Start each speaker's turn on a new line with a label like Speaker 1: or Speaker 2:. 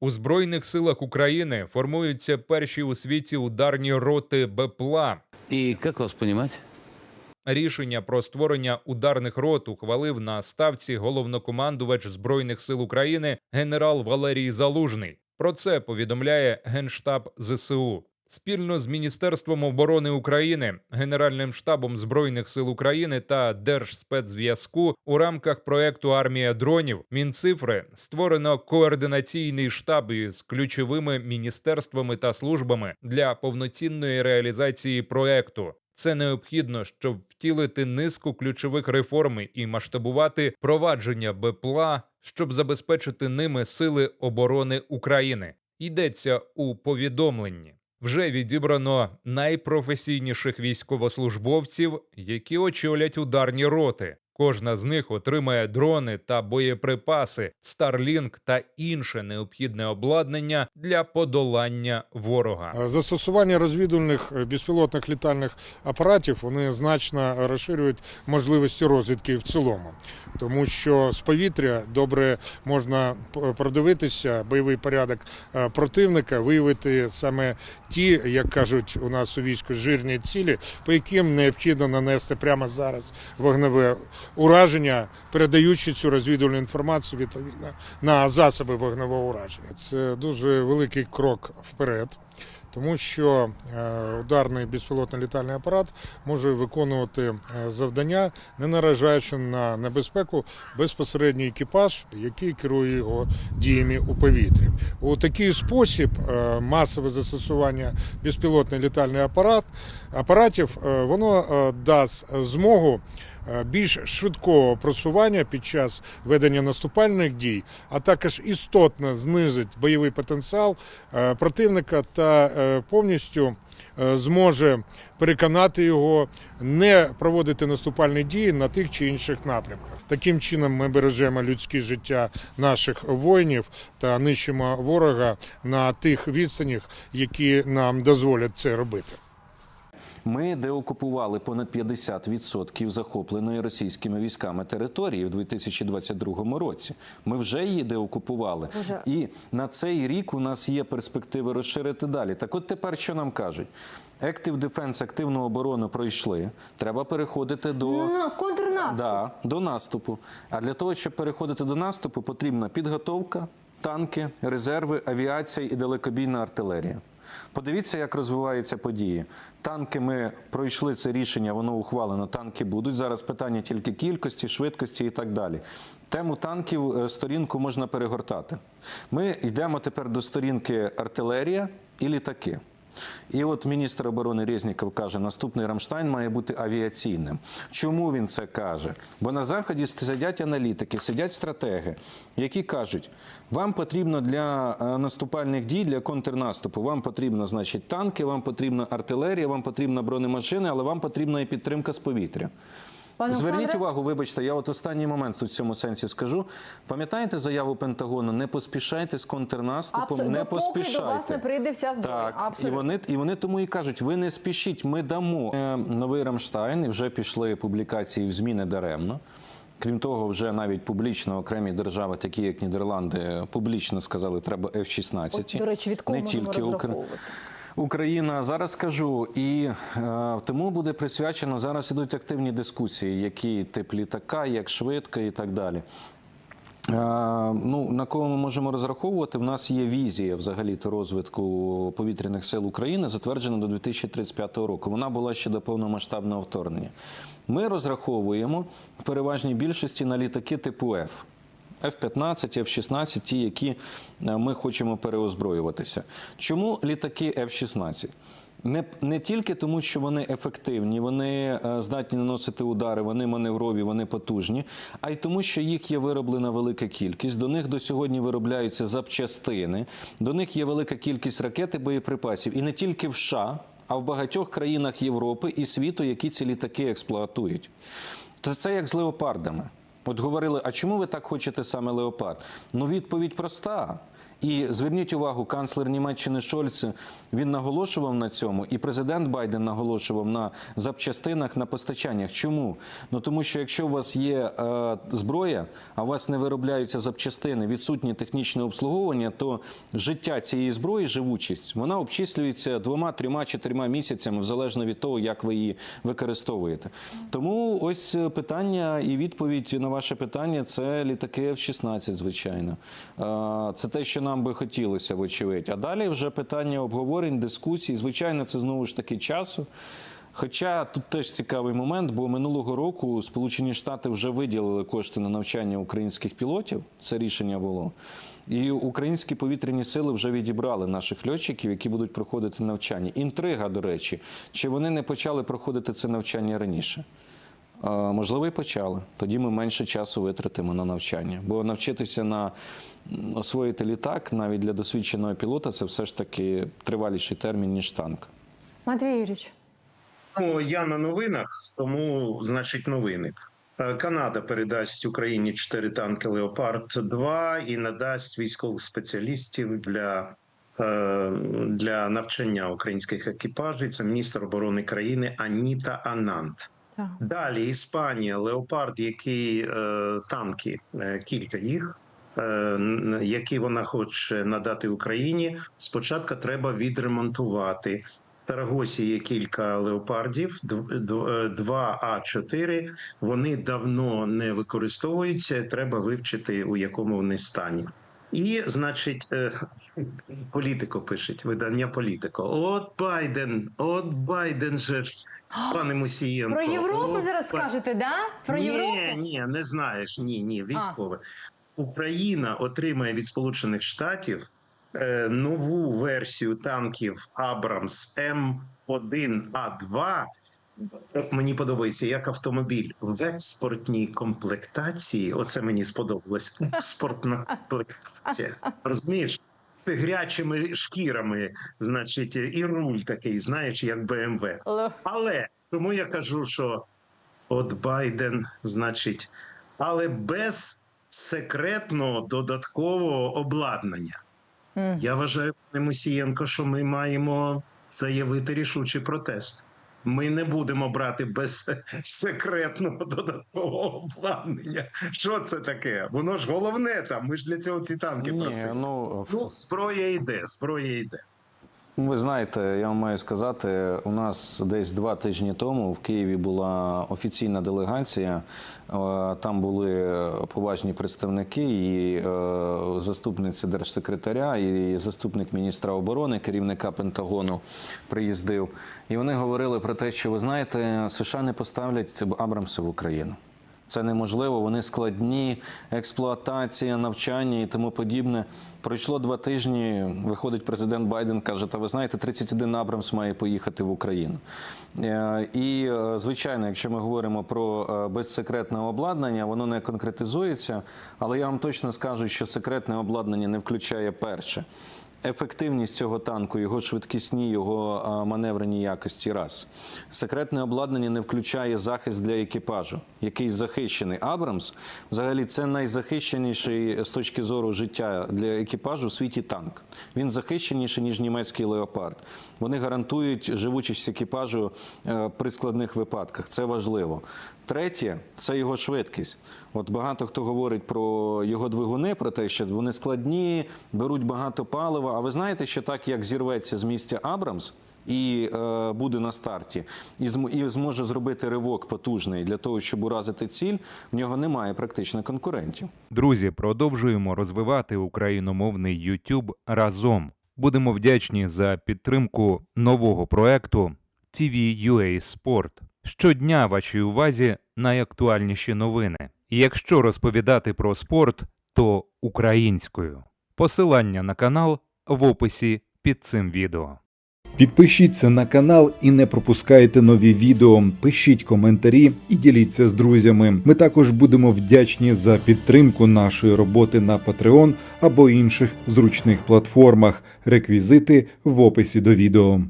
Speaker 1: У Збройних силах України формуються перші у світі ударні роти БПЛА.
Speaker 2: І як вас понимать?
Speaker 1: Рішення про створення ударних рот ухвалив на ставці головнокомандувач Збройних сил України генерал Валерій Залужний. Про це повідомляє Генштаб ЗСУ. Спільно з Міністерством оборони України, Генеральним штабом Збройних сил України та Держспецзв'язку у рамках проекту Армія дронів Мінцифри створено координаційний штаб із ключовими міністерствами та службами для повноцінної реалізації проекту. Це необхідно, щоб втілити низку ключових реформ і масштабувати провадження БПЛА, щоб забезпечити ними сили оборони України. Йдеться у повідомленні. Вже відібрано найпрофесійніших військовослужбовців, які очолять ударні роти. Кожна з них отримає дрони та боєприпаси, Starlink та інше необхідне обладнання для подолання ворога.
Speaker 3: Застосування розвідувальних е, безпілотних літальних апаратів вони значно розширюють можливості розвідки в цілому, тому що з повітря добре можна продивитися бойовий порядок е, противника, виявити саме ті, як кажуть у нас у війську, жирні цілі, по яким необхідно нанести прямо зараз вогневе ураження, передаючи цю розвідувальну інформацію відповідно на засоби вогневого ураження. Це дуже великий крок вперед. Тому що е, ударний безпілотний літальний апарат може виконувати е, завдання, не наражаючи на небезпеку безпосередній екіпаж, який керує його діями у повітрі. У такий спосіб е, масове застосування безпілотний літальний апарат апаратів воно дасть змогу більш швидкого просування під час ведення наступальних дій, а також істотно знизить бойовий потенціал е, противника та е, повністю е, зможе переконати його не проводити наступальні дії на тих чи інших напрямках. Таким чином ми бережемо людське життя наших воїнів та нищимо ворога на тих відстанях, які нам дозволять це робити.
Speaker 4: Ми деокупували понад 50% захопленої російськими військами території в 2022 році. Ми вже її деокупували.
Speaker 5: Боже.
Speaker 4: І на цей рік у нас є перспективи розширити далі. Так от тепер що нам кажуть? Active Defense, активну оборону пройшли. Треба переходити до
Speaker 5: Ну, контрнаступ.
Speaker 4: Да, до наступу. А для того, щоб переходити до наступу, потрібна підготовка, танки, резерви, авіація і далекобійна артилерія. Подивіться, як розвиваються події. Танки ми пройшли це рішення, воно ухвалено. Танки будуть. Зараз питання тільки кількості, швидкості і так далі. Тему танків е, сторінку можна перегортати. Ми йдемо тепер до сторінки артилерія і літаки. І от міністр оборони Резніков каже, наступний Рамштайн має бути авіаційним. Чому він це каже? Бо на заході сидять аналітики, сидять стратеги, які кажуть, вам потрібно для е, наступальних дій, для контрнаступу, вам потрібно, значить, танки, вам потрібна артилерія, вам потрібна бронемашини, але вам потрібна і підтримка з повітря.
Speaker 5: Пане
Speaker 4: Зверніть
Speaker 5: Олександре?
Speaker 4: увагу, вибачте, я от останній момент в цьому сенсі скажу. Пам'ятаєте заяву Пентагону? Не поспішайте з контрнаступом,
Speaker 5: Абсолютно.
Speaker 4: не
Speaker 5: Допоки
Speaker 4: поспішайте.
Speaker 5: до вас не прийде вся зброя.
Speaker 4: Так, і вони, і вони тому і кажуть: ви не спішіть, ми дамо Е, новий Рамштайн, і вже пішли публікації в ЗМІ не даремно. Крім того, вже навіть публічно окремі держави, такі як Нідерланди, публічно сказали, треба F-16.
Speaker 5: От, до речі, від кого
Speaker 4: не
Speaker 5: можемо
Speaker 4: тільки
Speaker 5: розраховувати?
Speaker 4: Україна зараз скажу, і е, тому буде присвячено зараз. Ідуть активні дискусії, який тип літака, як швидко і так далі. Е, Ну, на кого ми можемо розраховувати? В нас є візія взагалі розвитку повітряних сил України, затверджена до 2035 року. Вона була ще до повномасштабного вторгнення. Ми розраховуємо в переважній більшості на літаки типу F. F-15, F-16, ті, які е, ми хочемо переозброюватися. Чому літаки F-16? Не, не тільки тому, що вони ефективні, вони е, здатні наносити удари, вони маневрові, вони потужні, а й тому, що їх є вироблена велика кількість. До них до сьогодні виробляються запчастини, до них є велика кількість ракет і боєприпасів. І не тільки в США, а в багатьох країнах Європи і світу, які ці літаки експлуатують. Це як з леопардами. От говорили, а чому ви так хочете саме леопард? Ну, відповідь проста. І зверніть увагу, канцлер Німеччини Шольц він наголошував на цьому, і президент Байден наголошував на запчастинах, на постачаннях. Чому? Ну тому що якщо у вас є е, зброя, а у вас не виробляються запчастини, відсутнє технічне обслуговування, то життя цієї зброї, живучість, вона обчислюється двома, трьома, чотирма місяцями, залежно від того, як ви її використовуєте. Тому ось е, питання і відповідь на ваше питання це літаки F-16, звичайно. Е, Це те, що нам би хотілося, вочевидь. А далі вже питання обговорень, дискусій. Звичайно, це знову ж таки часу. Хоча тут теж цікавий момент, бо минулого року Сполучені Штати вже виділили кошти на навчання українських пілотів. Це рішення було. І українські повітряні сили вже відібрали наших льотчиків, які будуть проходити навчання. Інтрига, до речі, чи вони не почали проходити це навчання раніше? Можливо, і почали. Тоді ми менше часу витратимо на навчання. Бо навчитися на освоїти літак навіть для досвідченого пілота це все ж таки триваліший термін, ніж танк.
Speaker 5: Матвій Юрійович,
Speaker 2: Ну, я на новинах, тому значить новини. Е, Канада передасть Україні 4 танки Леопард 2 і надасть військових спеціалістів для, е, для навчання українських екіпажів. Це міністр оборони країни Аніта Анант. Далі Іспанія, Леопард, які е, танки, е, кілька їх, е, які вона хоче надати Україні. Спочатку треба відремонтувати. В Тарагосі є кілька леопардів, дв- дв- е, два А4. Вони давно не використовуються. Треба вивчити, у якому вони стані. І, значить, е, політико пишуть, видання політико. От Байден, от Байден же ж, пане Мусієнко.
Speaker 5: Про Європу
Speaker 2: от
Speaker 5: зараз скажете, да? Про
Speaker 2: ні,
Speaker 5: Європу?
Speaker 2: ні, не знаєш. Ні, ні, військове. Україна отримає від Сполучених Штатів е, нову версію танків Абрамс М1А2. Мені подобається як автомобіль в експортній комплектації. Оце мені сподобалось. Експортна комплектація. Розумієш? З тигрячими шкірами, значить, і руль такий, знаєш, як БМВ. Але тому я кажу, що от Байден, значить, але без секретного додаткового обладнання. Я вважаю, пане Мусієнко, що ми маємо заявити рішучий протест. Ми не будемо брати без секретного додаткового обладнання. Що це таке? Воно ж головне там. Ми ж для цього ці танки просили.
Speaker 4: ну,
Speaker 2: Ну, зброя йде, зброя йде.
Speaker 4: Ви знаєте, я вам маю сказати, у нас десь два тижні тому в Києві була офіційна делегація. Е, Там були поважні представники, і е, заступниця держсекретаря, і заступник міністра оборони, керівника Пентагону приїздив. І вони говорили про те, що ви знаєте, США не поставлять Абрамси в Україну. Це неможливо, вони складні, експлуатація, навчання і тому подібне. Пройшло два тижні. Виходить президент Байден, каже: Та ви знаєте, 31 Абрамс має поїхати в Україну. Е, І е, звичайно, якщо ми говоримо про е, безсекретне обладнання, воно не конкретизується. Але я вам точно скажу, що секретне обладнання не включає перше. Ефективність цього танку, його швидкісні, його маневрені якості. Раз секретне обладнання не включає захист для екіпажу, який захищений. Абрамс взагалі це найзахищеніший з точки зору життя для екіпажу у світі танк. Він захищеніший ніж німецький леопард. Вони гарантують живучість екіпажу е, при складних випадках. Це важливо. Третє це його швидкість. От багато хто говорить про його двигуни, про те, що вони складні, беруть багато палива. А ви знаєте, що так як зірветься з місця Абрамс і е, буде на старті, і, і зможе зробити ривок потужний для того, щоб уразити ціль, в нього немає практично конкурентів.
Speaker 1: Друзі, продовжуємо розвивати україномовний YouTube разом. Будемо вдячні за підтримку нового проекту TV.ua Sport. Щодня вашій увазі найактуальніші новини. Якщо розповідати про спорт, то українською. Посилання на канал в описі під цим відео.
Speaker 6: Підпишіться на канал і не пропускайте нові відео. Пишіть коментарі і діліться з друзями. Ми також будемо вдячні за підтримку нашої роботи на Patreon або інших зручних платформах. Реквізити в описі до відео.